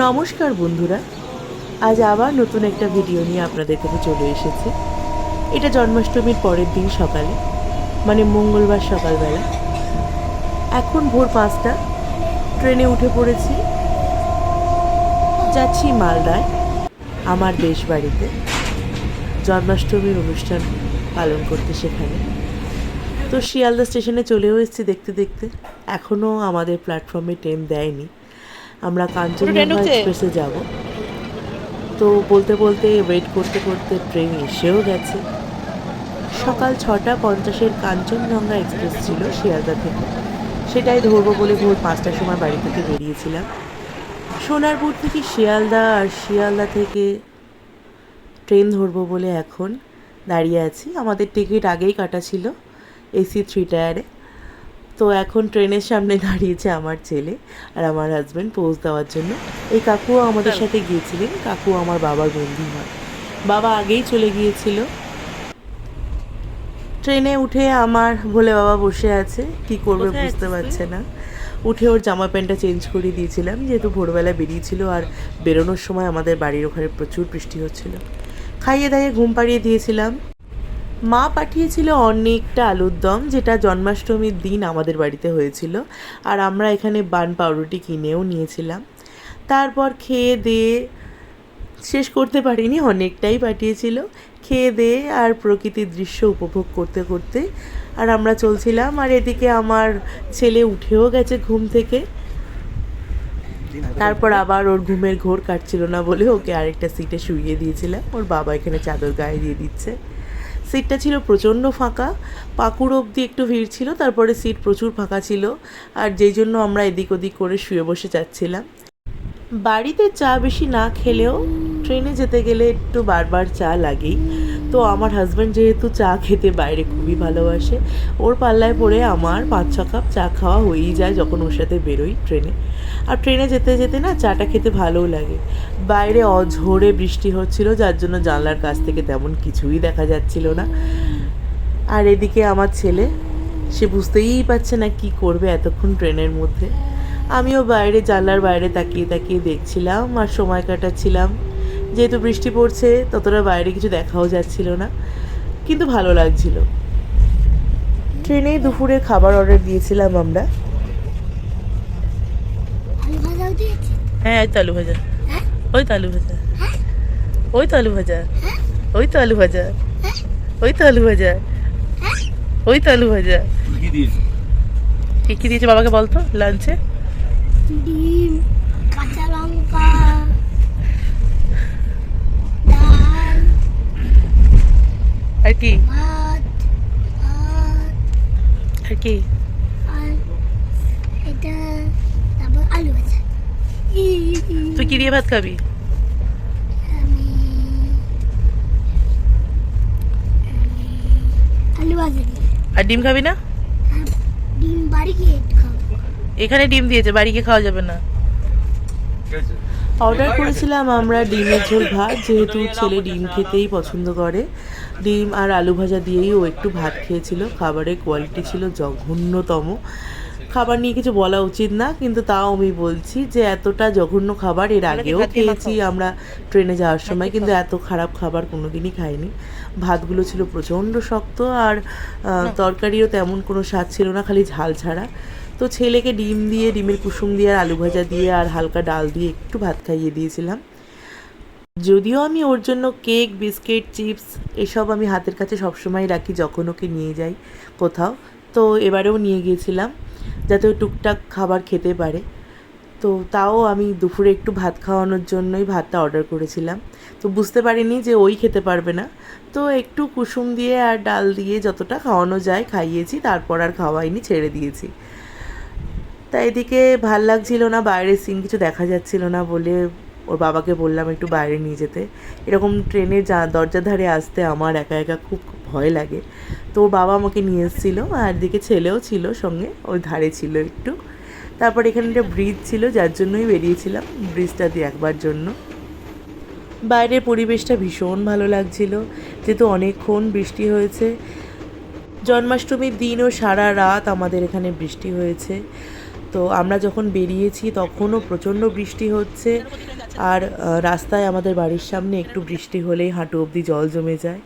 নমস্কার বন্ধুরা। আজ আবার নতুন একটা ভিডিও নিয়ে আপনাদের কাছে চলে এসেছে। এটা জন্মাষ্টমীর পরের দিন সকালে মানে মঙ্গলবার সকালবেলা। এখন ভোর পাঁচটা, ট্রেনে উঠে পড়েছি। যাচ্ছি মালদায়, আমার দেশ বাড়িতে জন্মাষ্টমীর অনুষ্ঠান পালন করতে সেখানে। তো শিয়ালদা স্টেশনে চলেও এসেছি দেখতে দেখতে। এখনও আমাদের প্ল্যাটফর্মে ট্রেন দেয়নি। আমরা কাঞ্চনজঙ্ঘা এক্সপ্রেসে যাব। তো বলতে বলতে ওয়েট করতে করতে ট্রেন এসেও গেছে। সকাল ছটা পঞ্চাশের কাঞ্চনজঙ্ঘা এক্সপ্রেস ছিল শিয়ালদা থেকে। সেটাই ধরবো বলে ভোর পাঁচটার সময় বাড়ি থেকে বেরিয়েছিলাম। সোনারপুর থেকে শিয়ালদা আর শিয়ালদা থেকে ট্রেন ধরবো বলে এখন দাঁড়িয়ে আছি। আমাদের টিকিট আগেই কাটা ছিল এসি থ্রি টায়ারে তো এখন ট্রেনের সামনে দাঁড়িয়েছে আমার ছেলে আর আমার হাজব্যান্ড পোজ দেওয়ার জন্য। এই কাকুও আমাদের সাথে গিয়েছিলেন। কাকু আমার বাবার বন্ধু হয় বাবা আগেই চলে গিয়েছিল। ট্রেনে উঠে আমার ভোলে বাবা বসে আছে। কি করবে বুঝতে পারছে না। উঠে ওর জামা প্যান্টটা চেঞ্জ করে দিয়েছিলাম। যেহেতু ভোরবেলা বেরিয়েছিল আর বেরোনোর সময় আমাদের বাড়ির ওখানে প্রচুর বৃষ্টি হচ্ছিল। খাইয়ে দাইয়ে ঘুম পাড়িয়ে দিয়েছিলাম। মা পাঠিয়েছিল অনেকটা আলুর দম, যেটা জন্মাষ্টমীর দিন আমাদের বাড়িতে হয়েছিল, আর আমরা এখানে বান পাউরুটি কিনেও নিয়েছিলাম। তারপর খেয়ে দিয়ে শেষ করতে পারিনি, অনেকটাই পাঠিয়েছিল। খেয়ে দিয়ে আর প্রকৃতির দৃশ্য উপভোগ করতে করতে আর আমরা চলছিলাম, আর এদিকে আমার ছেলে উঠেও গেছে ঘুম থেকে। তারপর আবার ওর ঘুমের ঘোর কাটছিল না বলে ওকে আরেকটা সিটে শুইয়ে দিয়েছিলাম। ওর বাবা এখানে চাদর গায়ে দিয়ে দিচ্ছে। সিটটা ছিল প্রচণ্ড ফাঁকা পাকুড় অবধি একটু ভিড় ছিল, তারপরে সিট প্রচুর ফাঁকা ছিল, আর যেই জন্য আমরা এদিক ওদিক করে শুয়ে বসে যাচ্ছিলাম। বাড়িতে চা বেশি না খেলেও ট্রেনে যেতে গেলে একটু বারবার চা লাগেই। তো আমার হাজব্যান্ড যেহেতু চা খেতে বাইরে খুবই ভালোবাসে, ওর পাল্লায় পড়ে আমার পাঁচ, ছ কাপ চা খাওয়া হয়েই যায় যখন ওর সাথে বেরোই ট্রেনে। আর ট্রেনে যেতে যেতে না চাটা খেতে ভালোও লাগে। বাইরে অঝোরে বৃষ্টি হচ্ছিল, যার জন্য জানলার কাছ থেকে তেমন কিছুই দেখা যাচ্ছিল না। আর এদিকে আমার ছেলে, সে বুঝতেই পারছে না কি করবে এতক্ষণ ট্রেনের মধ্যে। আমিও বাইরে জানলার বাইরে তাকিয়ে তাকিয়ে দেখছিলাম আর সময় কাটাচ্ছিলাম। যেহেতু বৃষ্টি পড়ছে ততটা বাইরে কিছু দেখাও যাচ্ছিল না কিন্তু ভালো লাগছিল। ট্রেনেই দুপুরের খাবার অর্ডার দিয়েছিলাম আমরা। দিয়েছে? হ্যাঁ ওই তো আলু ভাজা। হ্যাঁ? ওই তো আলু ভাজা। হ্যাঁ? ওই তো আলু ভাজা। হ্যাঁ? ওই তো আলু ভাজা। হ্যাঁ? ওই তো আলু ভাজা। হ্যাঁ? ওই তো আলু ভাজা। কি দিয়েছে? কি কি দিয়েছে বাবাকে বলতো? লাঞ্চে? ডিম। কি? ভাত ভাত আর কি? এটা তারপর আলু ভাজা। ই, ই, তুই কি দিয়ে ভাত খাবি? আলু ভাজা আর ডিম খাবি না? ডিম বাড়ি গিয়ে খাব। এখানে ডিম দিয়েছে বাড়ি গিয়ে খাওয়া যাবে না। অর্ডার করেছিলাম আমরা ডিমের ঝোল ভাত যেহেতু ছেলে ডিম খেতেই পছন্দ করে। ডিম আর আলু ভাজা দিয়েই ও একটু ভাত খেয়েছিল। খাবারের কোয়ালিটি ছিল জঘন্যতম। খাবার নিয়ে কিছু বলা উচিত না কিন্তু তাও আমি বলছি যে এতটা জঘন্য খাবার এর আগেও খেয়েছি আমরা ট্রেনে যাওয়ার সময় কিন্তু এত খারাপ খাবার কোনো দিনই খাইনি। ভাতগুলো ছিল প্রচণ্ড শক্ত আর আহ, তরকারিও তেমন কোনো স্বাদ ছিল না খালি ঝাল ছাড়া। তো ছেলেকে ডিম দিয়ে, ডিমের কুসুম দিয়ে, আর আলু ভাজা দিয়ে, আর হালকা ডাল দিয়ে একটু ভাত খাইয়ে দিয়েছিলাম। যদিও আমি ওর জন্য কেক, বিস্কিট, চিপস এসব আমি হাতের কাছে সবসময় রাখি যখন ওকে নিয়ে যাই কোথাও। তো এবারেও নিয়ে গিয়েছিলাম যাতে ও টুকটাক খাবার খেতে পারে। তো তাও আমি দুপুরে একটু ভাত খাওয়ানোর জন্যই ভাতটা অর্ডার করেছিলাম। তো বুঝতে পারিনি যে ওই খেতে পারবে না। তো একটু কুসুম দিয়ে আর ডাল দিয়ে যতটা খাওয়ানো যায় খাইয়েছি, তারপর আর খাওয়াইনি, ছেড়ে দিয়েছি। তাই এদিকে ভালো লাগছিল না, বাইরের সিন কিছু দেখা যাচ্ছিল না বলে ওর বাবাকে বললাম একটু বাইরে নিয়ে যেতে। এরকম ট্রেনে যা, দরজার ধারে আসতে আমার একা একা খুব ভয় লাগে। তো ওর বাবা আমাকে নিয়ে এসেছিল, আর এদিকে ছেলেও ছিল সঙ্গে ওই ধারে ছিল একটু। তারপর এখানে একটা ব্রিজ ছিল, যার জন্যই বেরিয়েছিলাম ব্রিজটা দিয়ে একবার জন্য। বাইরের পরিবেশটা ভীষণ ভালো লাগছিল, যেহেতু অনেকক্ষণ বৃষ্টি হয়েছে। জন্মাষ্টমীর দিনও সারা রাত আমাদের এখানে বৃষ্টি হয়েছে। তো আমরা যখন বেরিয়েছি তখনও প্রচণ্ড বৃষ্টি হচ্ছে আর রাস্তায় আমাদের বাড়ির সামনে একটু বৃষ্টি হলেই হাঁটু অবধি জল জমে যায়।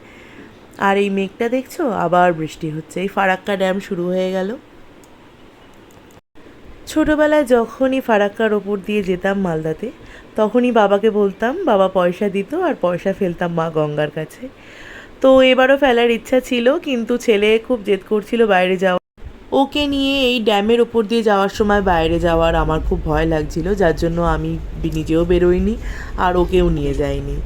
আর এই মেঘটা দেখছ? আবার বৃষ্টি হচ্ছে। এই ফারাক্কা ড্যাম শুরু হয়ে গেল। ছোটবেলায় যখনই ফারাক্কার ওপর দিয়ে যেতাম মালদাতে, তখনই বাবাকে বলতাম, বাবা পয়সা দিত আর পয়সা ফেলতাম মা গঙ্গার কাছে। তো এবারও ফেলার ইচ্ছা ছিল, কিন্তু ছেলে খুব জেদ করছিল বাইরে যাওয়া ওকে নিয়ে এই ড্যামের ওপর দিয়ে যাওয়ার সময় বাইরে যাওয়ার আমার খুব ভয় লাগছিল, যার জন্য আমি নিজেও বেরোইনি আর ওকেও নিয়ে যাইনি।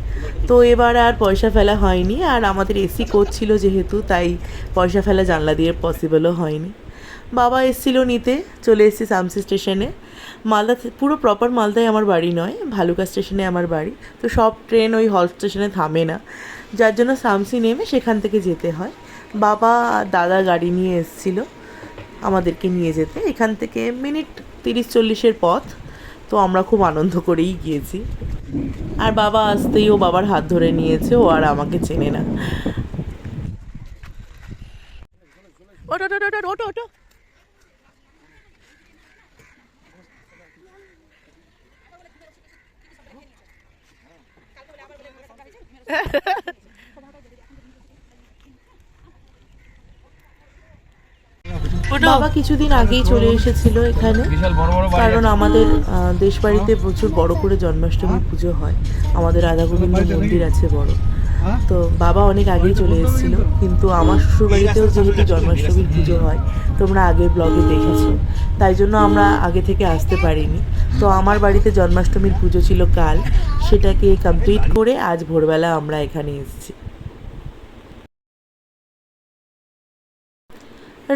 তো এবার আর পয়সা ফেলা হয়নি আর আমাদের এসি করছিল যেহেতু, তাই পয়সা ফেলা জানলা দিয়ে পসিবলও হয়নি। বাবা এসেছিল নিতে, চলে এসেছি সামসি স্টেশনে। মালদা পুরো প্রপার মালদায় আমার বাড়ি নয়, ভালুকা স্টেশনে আমার বাড়ি। তো সব ট্রেন ওই হল স্টেশনে থামে না, যার জন্য সামসি নেমে সেখান থেকে যেতে হয়। বাবা, দাদা গাড়ি নিয়ে এসেছিল। আমাদেরকে নিয়ে যেতে। এখান থেকে মিনিট তিরিশ চল্লিশের পথ, তো আমরা খুব আনন্দ করেই গিয়েছি। আর বাবা আসতেই ও বাবার হাত ধরে নিয়েছে, ও আর আমাকে চেনে না। ওটো ওটো ওটো ওটো ওটো বাবা কিছুদিন আগেই চলে এসেছিল এখানে। কারণ আমাদের দেশ বাড়িতে প্রচুর বড় করে জন্মাষ্টমী পুজো হয়। আমাদের রাধা গোবিন্দ মন্দির আছে বড়। তো বাবা অনেক আগেই চলে এসেছিল। কিন্তু আমার শ্বশুর বাড়িতেও যেহেতু জন্মাষ্টমীর পুজো হয় তোমরা আগে ব্লগে দেখেছ। তাই জন্য আমরা আগে থেকে আসতে পারিনি। তো আমার বাড়িতে জন্মাষ্টমীর পুজো ছিল কাল। সেটাকে কমপ্লিট করে আজ ভোরবেলা আমরা এখানে এসেছি।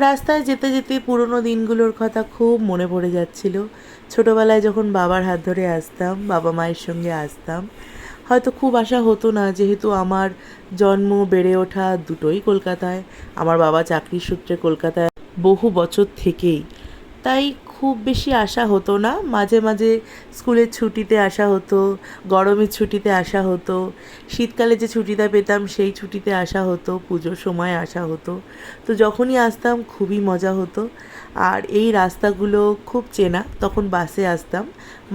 রাস্তায় যেতে যেতে পুরনো দিনগুলোর কথা খুব মনে পড়ে যাচ্ছিল। ছোটোবেলায় যখন বাবার হাত ধরে আসতাম, বাবা মায়ের সঙ্গে আসতাম, হয়তো খুব আশা হতো না যেহেতু আমার জন্ম বেড়ে ওঠা দুটোই কলকাতায়। আমার বাবা চাকরির সূত্রে কলকাতায় বহু বছর থেকেই। তাই খুব বেশি আসা হতো না। মাঝে মাঝে স্কুলের ছুটিতে আসা হতো, গরমের ছুটিতে আসা হতো, শীতকালে যে ছুটিটা পেতাম সেই ছুটিতে আসা হতো, পুজোর সময় আসা হতো। তো যখনই আসতাম খুবই মজা হতো। আর এই রাস্তাগুলো খুব চেনা, তখন বাসে আসতাম।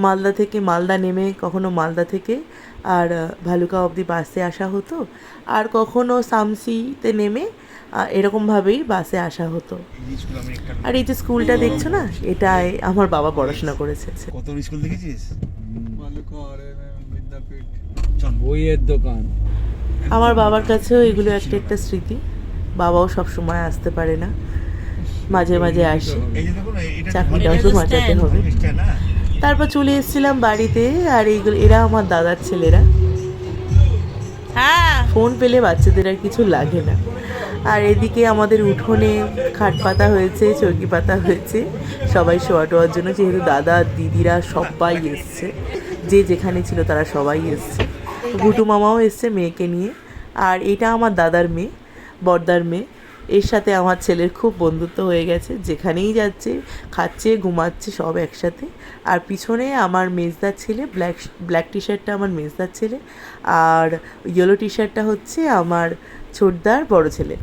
মালদা থেকে মালদা নেমে কখনো মালদা থেকে আর ভালুকা অবধি বাসে আসা হতো। আর কখনো সামসিতে নেমে এরকমভাবেই বাসে আসা হতো। আর এই যে স্কুলটা দেখছ না এটাই আমার বাবা পড়াশোনা করেছে। কত স্কুল দেখেছিস? বইয়ের দোকান। আমার বাবার কাছেও এগুলো একটা একটা স্মৃতি। বাবাও সব সময় আসতে পারে না। মাঝে মাঝে আসে। এই যে দেখো না এটা চাকরিটাও তো বাঁচাতে হবে। তারপর চলে এসেছিলাম বাড়িতে আর এইগুলো এরা আমার দাদার ছেলেরা। হ্যাঁ। ফোন পেলে বাচ্চাদের আর কিছু লাগে না। আর এদিকে আমাদের উঠোনে খাট পাতা হয়েছে চৌকি পাতা হয়েছে সবাই শোয়া টোয়ার জন্য যেহেতু দাদা দিদিরা সবাই এসছে। যে যেখানে ছিল তারা সবাই এসছে। ঘুটু মামাও এসছে মেয়েকে নিয়ে। আর এটা আমার দাদার মেয়ে বর্দার মেয়ে। এর সাথে আমার ছেলের খুব বন্ধুত্ব হয়ে গেছে। যেখানেই যাচ্ছে, খাচ্ছে, ঘুমাচ্ছে, সব একসাথে। আর পিছনে আমার মেজদার ছেলে ব্ল্যাক ব্ল্যাক টি শার্টটা আমার মেজদার ছেলে। আর ইয়েলো টি শার্টটা হচ্ছে আমার ছোটদার বড় ছেলে।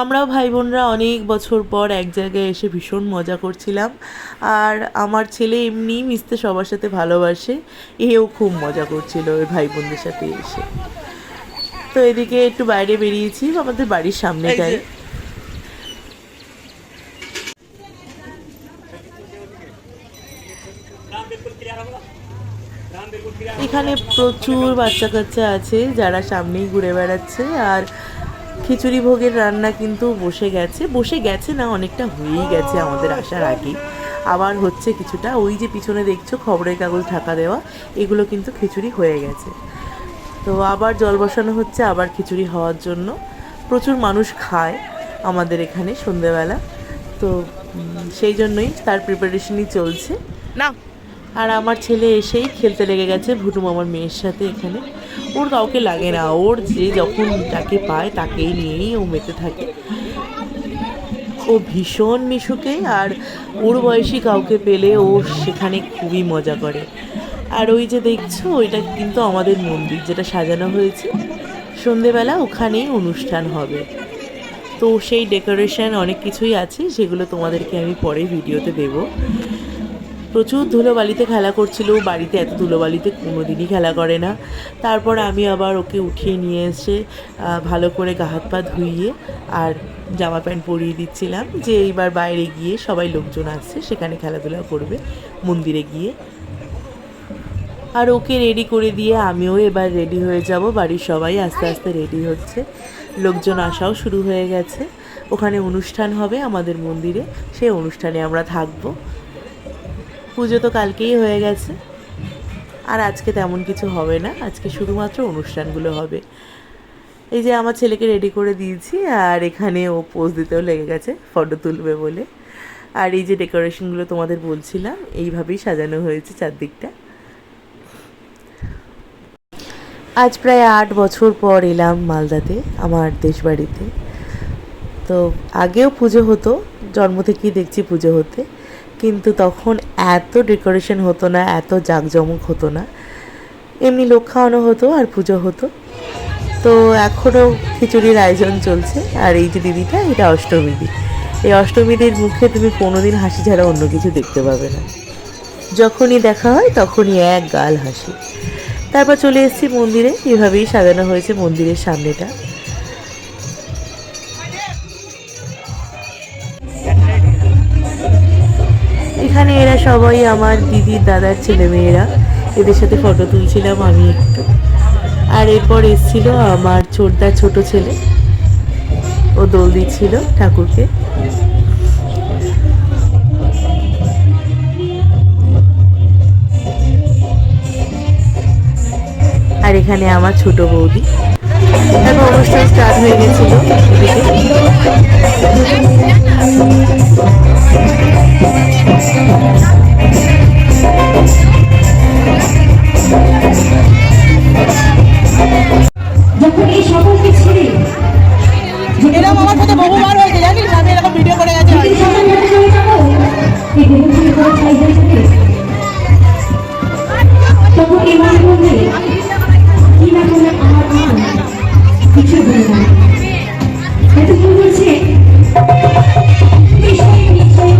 আমরাও ভাই বোনরা অনেক বছর পর এক জায়গায় এসে ভীষণ মজা করছিলাম। আর আমার ছেলে এমনি মিশতে সবার সাথে ভালোবাসে। এও খুব মজা করছিল ওই ভাই বোনদের সাথে এসে। তো এদিকে একটু বাইরে বেরিয়েছি আমাদের বাড়ির সামনে সামনেটাই এখানে প্রচুর বাচ্চা কাচ্চা আছে যারা সামনেই ঘুরে বেড়াচ্ছে আর খিচুড়ি ভোগের রান্না কিন্তু বসে গেছে। বসে গেছে না অনেকটা হয়েই গেছে আমাদের আসার আগে। আবার হচ্ছে কিছুটা ওই যে পিছনে দেখছ খবরের কাগজ ঢাকা দেওয়া এগুলো কিন্তু খিচুড়ি হয়ে গেছে। তো আবার জল বসানো হচ্ছে আবার খিচুড়ি হওয়ার জন্য। প্রচুর মানুষ খায় আমাদের এখানে সন্ধেবেলা। তো সেই জন্যই তার প্রিপারেশনই চলছে। না আর আমার ছেলে এসেই খেলতে লেগে গেছে ভুটুম আমার মেয়ের সাথে এখানে। ওর কাউকে লাগে না ওর যে যখন যাকে পায় তাকেই নিয়েই ও মেতে থাকে। ও ভীষণ মিশুকে আর ওর বয়সী কাউকে পেলে ও সেখানে খুবই মজা করে। আর ওই যে দেখছ, ওইটা কিন্তু আমাদের মন্দির যেটা সাজানো হয়েছে। সন্ধেবেলা ওখানেই অনুষ্ঠান হবে। তো সেই ডেকোরেশন অনেক কিছুই আছে সেগুলো তোমাদেরকে আমি পরে ভিডিওতে দেবো। প্রচুর ধুলোবালিতে খেলা করছিল, বাড়িতে এত ধুলোবালিতে কোনো দিনই খেলা করে না। তারপর আমি আবার ওকে উঠিয়ে নিয়ে এসে ভালো করে গা হাত পা ধুইয়ে আর জামা প্যান্ট পরিয়ে দিচ্ছিলাম যে এইবার বাইরে গিয়ে সবাই লোকজন আসছে, সেখানে খেলাধুলা করবে মন্দিরে গিয়ে। আর ওকে রেডি করে দিয়ে আমিও এবার রেডি হয়ে যাব। বাড়ির সবাই আস্তে আস্তে রেডি হচ্ছে। লোকজন আসাও শুরু হয়ে গেছে। ওখানে অনুষ্ঠান হবে আমাদের মন্দিরে। সেই অনুষ্ঠানে আমরা থাকব। পুজো তো কালকেই হয়ে গেছে। আর আজকে তেমন কিছু হবে না। আজকে শুধুমাত্র অনুষ্ঠানগুলো হবে। এই যে আমার ছেলেকে রেডি করে দিয়েছি আর এখানে ও পোজ দিতেও লেগে গেছে ফটো তুলবে বলে। আর এই যে ডেকোরেশনগুলো তোমাদের বলছিলাম, এইভাবেই সাজানো হয়েছে চারদিকটা। আজ প্রায় আট বছর পর এলাম মালদাতে, আমার দেশবাড়িতে। তো আগেও পুজো হতো, জন্ম থেকেই দেখছি পুজো হতে, কিন্তু তখন এত ডেকোরেশন হতো না, এত জাঁকজমক হতো না। এমনি লোক খাওয়ানো হতো আর পুজো হতো। তো এখনও খিচুড়ির আয়োজন চলছে, আর এই যে দিদিটা, এটা অষ্টমী দিন। এই অষ্টমীদের মুখে তুমি কোনোদিন হাসি ছাড়া অন্য কিছু দেখতে পাবে না। যখনই দেখা হয়, তখনই এক গাল হাসি। তারপর চলে এসেছি মন্দিরে। এভাবেই সাজানো হয়েছে মন্দিরের সামনেটা। এখানে এরা সবাই আমার দিদির দাদার ছেলে মেয়েরা এদের সাথে ফটো তুলছিলাম আমি একটু। আর এরপর এসছিল আমার ছোটদার ছোট ছেলে। ও দোল দিচ্ছিল ঠাকুরকে। আর এখানে আমার ছোট বৌদি। এখন অনুষ্ঠান স্টার্ট হয়ে গেছিল। এদিকে যখন এই সকলকে ছেড়ে এরকম আমার সাথে বহুবার হয়েছে জানিস? আমি এরকম ভিডিও করে গেছি। তখন এই করলে আমার মন কিছু বলে না। এত ভুল বলছে নিশ্চয়ই, নিশ্চয়ই,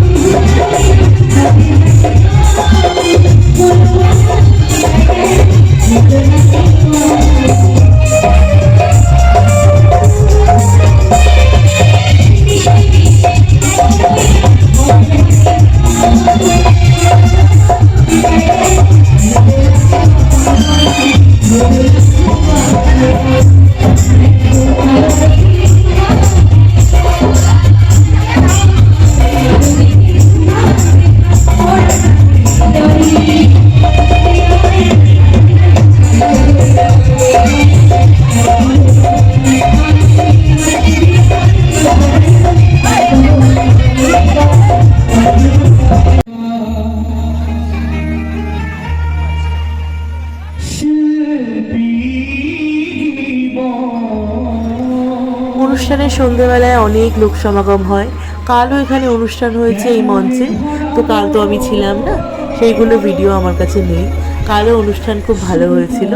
সন্ধেবেলায় অনেক লোক সমাগম হয়। কালও এখানে অনুষ্ঠান হয়েছে এই মঞ্চে। তো কাল তো আমি ছিলাম না, সেইগুলো ভিডিও আমার কাছে নেই। কালও অনুষ্ঠান খুব ভালো হয়েছিল,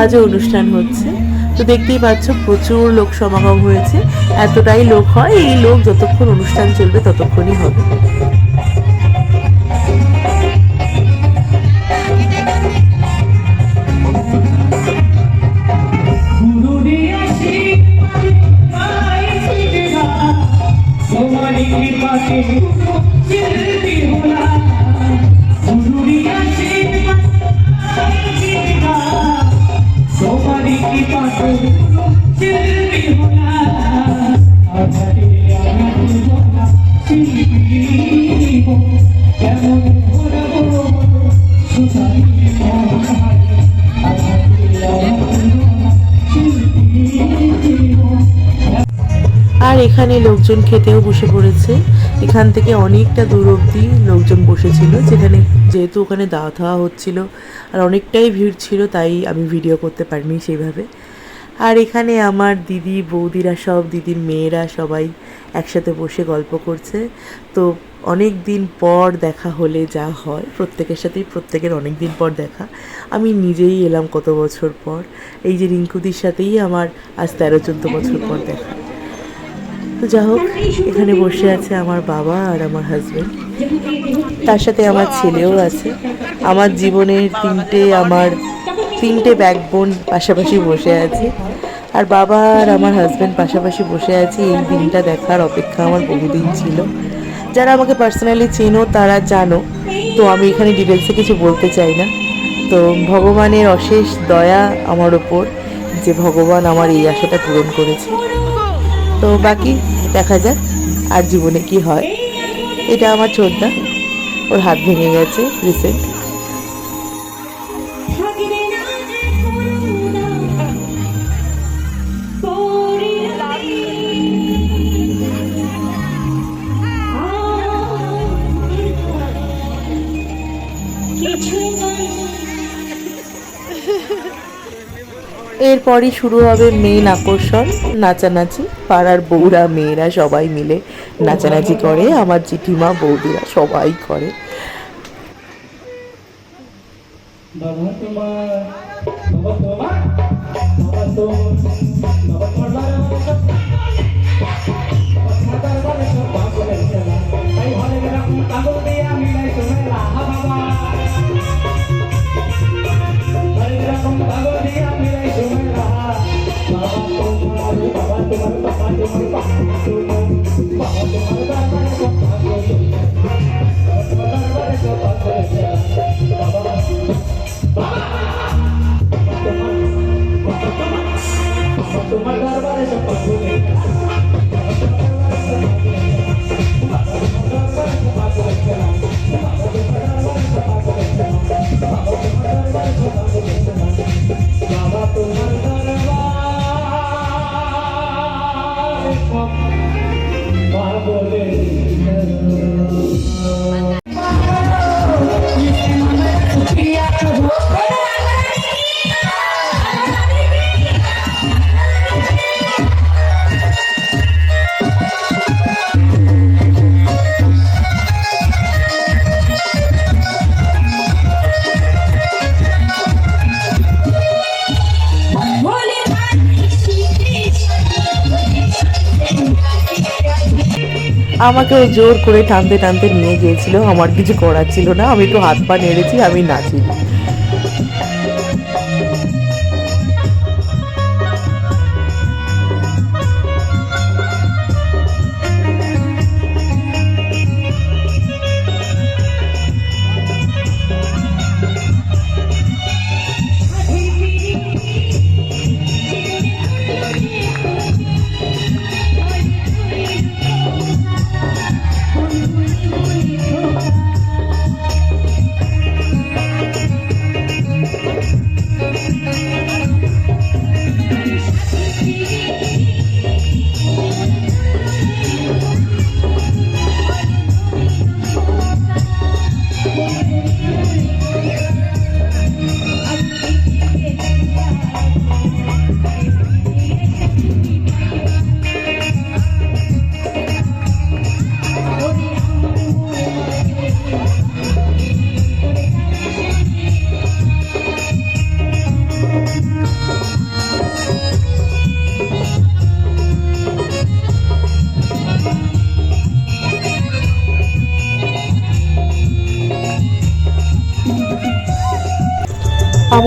আজও অনুষ্ঠান হচ্ছে। তো দেখতেই পাচ্ছ, প্রচুর লোক সমাগম হয়েছে। এতটাই লোক হয়, এই লোক যতক্ষণ অনুষ্ঠান চলবে ততক্ষণই হবে। Amen. এখানে লোকজন খেতেও বসে পড়েছে। এখান থেকে অনেকটা দূর অবধি লোকজন বসেছিল, যেখানে যেহেতু ওখানে দাওয়া থাওয়া হচ্ছিল আর অনেকটাই ভিড় ছিল, তাই আমি ভিডিও করতে পারিনি সেইভাবে। আর এখানে আমার দিদি, বৌদিরা সব, দিদির মেয়েরা সবাই একসাথে বসে গল্প করছে। তো অনেক দিন পর দেখা হলে যা হয়, প্রত্যেকের সাথেই, প্রত্যেকের অনেক দিন পর দেখা। আমি নিজেই এলাম কত বছর পর। এই যে রিঙ্কুদির সাথেই আমার আজ তেরো, চোদ্দ বছর পর দেখা। তো যা হোক, এখানে বসে আছে আমার বাবা আর আমার হাজব্যান্ড তার সাথে আমার ছেলেও আছে। আমার জীবনের তিনটে, আমার তিনটে ব্যাকবোন পাশাপাশি বসে আছে। আর বাবা আর আমার হাজব্যান্ড পাশাপাশি বসে আছে। এই দিনটা দেখার অপেক্ষা আমার বহুদিন ছিল। যারা আমাকে পার্সোনালি চেনো, তারা জানো। তো আমি এখানে ডিটেলসে কিছু বলতে চাই না। তো ভগবানের অশেষ দয়া আমার ওপর, যে ভগবান আমার এই আশাটা পূরণ করেছে। তো বাকি দেখা যাক আর জীবনে কি হয়। এটা আমার ছোটদা। ওর হাত ভেঙে গেছে রিসেন্ট এরপরই শুরু হবে মেন আকর্ষণ, নাচানাচি। পাড়ার বউরা, মেয়েরা সবাই মিলে নাচানাচি করে, আমার জিঠিমা, বৌদিরা সবাই করে। বাবা তোমার আমাকে ওই জোর করে টানতে টানতে নিয়ে গিয়েছিল। আমার কিছু করার ছিল না। আমি একটু হাত পা নেড়েছি, আমি নাচিনি।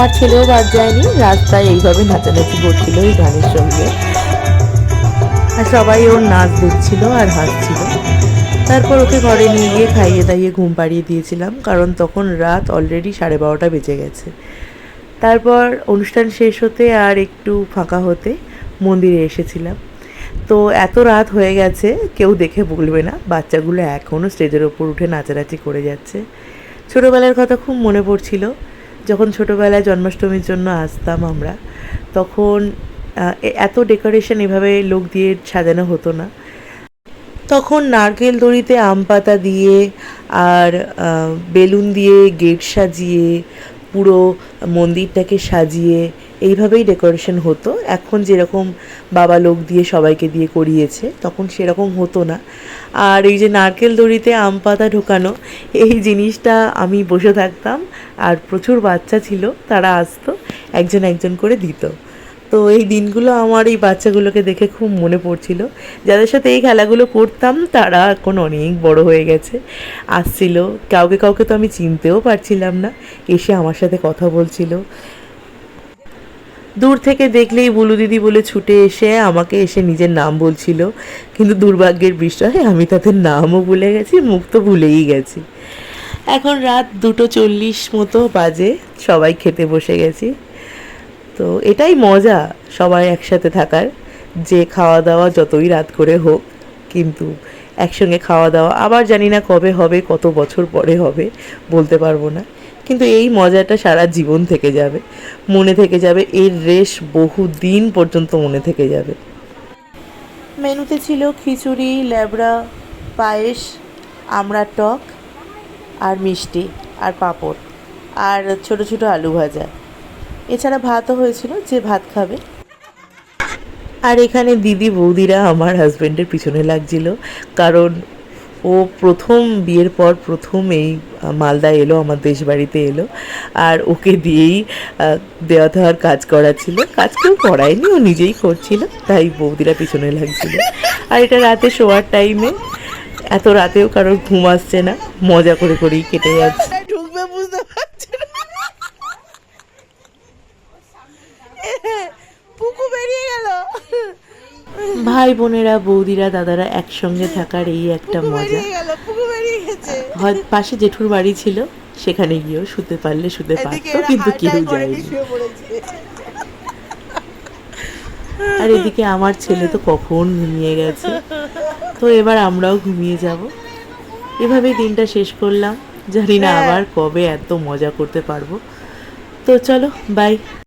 আমার ছেলেও বাদ যায়নি, রাস্তায় এইভাবে নাচানাচি করছিল এই গানের সঙ্গে। আর সবাই ওর নাচ দেখছিল আর হাসছিল। তারপর ওকে ঘরে নিয়ে গিয়ে খাইয়ে দাইয়ে ঘুম পাড়িয়ে দিয়েছিলাম, কারণ তখন রাত অলরেডি সাড়ে বারোটা বেজে গেছে। তারপর অনুষ্ঠান শেষ হতে আর একটু ফাঁকা হতে মন্দিরে এসেছিলাম। তো এত রাত হয়ে গেছে, কেউ দেখে বলবে না, বাচ্চাগুলো এখনও স্টেজের ওপর উঠে নাচানাচি করে যাচ্ছে। ছোটোবেলার কথা খুব মনে পড়ছিল। যখন ছোটোবেলায় জন্মাষ্টমীর জন্য আসতাম আমরা, তখন এত ডেকোরেশন এভাবে লোক দিয়ে সাজানো হতো না। তখন নারকেল দড়িতে আম পাতা দিয়ে আর বেলুন দিয়ে গেট সাজিয়ে, পুরো মন্দিরটাকে সাজিয়ে এইভাবেই ডেকোরেশন হতো। এখন যেরকম বাবা লোক দিয়ে সবাইকে দিয়ে করিয়েছে, তখন সেরকম হতো না। আর এই যে নারকেল দড়িতে আম পাতা ঢোকানো, এই জিনিসটা আমি বসে থাকতাম আর প্রচুর বাচ্চা ছিল, তারা আসতো, একজন একজন করে দিত। তো এই দিনগুলো আমার এই বাচ্চাগুলোকে দেখে খুব মনে পড়ছিল। যাদের সাথে এই খেলাগুলো করতাম, তারা এখন অনেক বড় হয়ে গেছে। আসছিল, কাউকে কাউকে তো আমি চিনতেও পারছিলাম না। এসে আমার সাথে কথা বলছিল। দূর থেকে দেখলেই বুলু দিদি বলে ছুটে এসে আমাকে এসে নিজের নাম বলছিল। কিন্তু দুর্ভাগ্যের বিষয় আমি তাদের নামও ভুলে গেছি, মুখ তো ভুলেই গেছি। এখন রাত দুটো চল্লিশ মতো বাজে, সবাই খেতে বসে গেছি। তো এটাই মজা, সবাই একসাথে থাকার। যে খাওয়া দাওয়া যতই রাত করে হোক, কিন্তু একসঙ্গে খাওয়া দাওয়া আবার জানি না কবে হবে, কত বছর পরে হবে, বলতে পারব না। কিন্তু এই মজাটা সারা জীবন থেকে যাবে। মনে থেকে যাবে এর রেশ বহু দিন পর্যন্ত মনে থেকে যাবে। মেনুতে ছিল খিচুড়ি ল্যাবড়া পায়েস আমড়ার টক আর মিষ্টি আর পাঁপড় আর ছোট ছোট আলু ভাজা। এছাড়া ভাতও হয়েছিল যে ভাত খাবে। আর এখানে দিদি বৌদিরা আমার হাজব্যান্ডের পিছনে লাগছিল। কারণ ও প্রথম বিয়ের পর প্রথম এই মালদা এলো, আমার দেশ বাড়িতে এলো, আর ওকে দিয়েই দেওয়া দেওয়ার কাজ করা ছিল। কাজ কেউ করায়নি, ও নিজেই করছিল, তাই বৌদিরা পিছনে লাগছিল। আর এটা রাতে শোয়ার টাইমে এত রাতেও কারোর ঘুম আসছে না, মজা করে করেই কেটে যাচ্ছে ঢুকবে বুঝতে পারছে পুকু বেরিয়ে গেল ভাই বোনেরা বৌদিরা দাদারা একসঙ্গে থাকার এই একটা মজা। হয় পাশে জেঠুর বাড়ি ছিল সেখানে গিয়েও শুতে পারলে শুতে পারতো কিন্তু কেউ যায়নি। আর এদিকে আমার ছেলে তো কখন ঘুমিয়ে গেছে। তো এবার আমরাও ঘুমিয়ে যাব। এভাবেই দিনটা শেষ করলাম। জানি না আবার কবে এত মজা করতে পারব। তো চলো বাই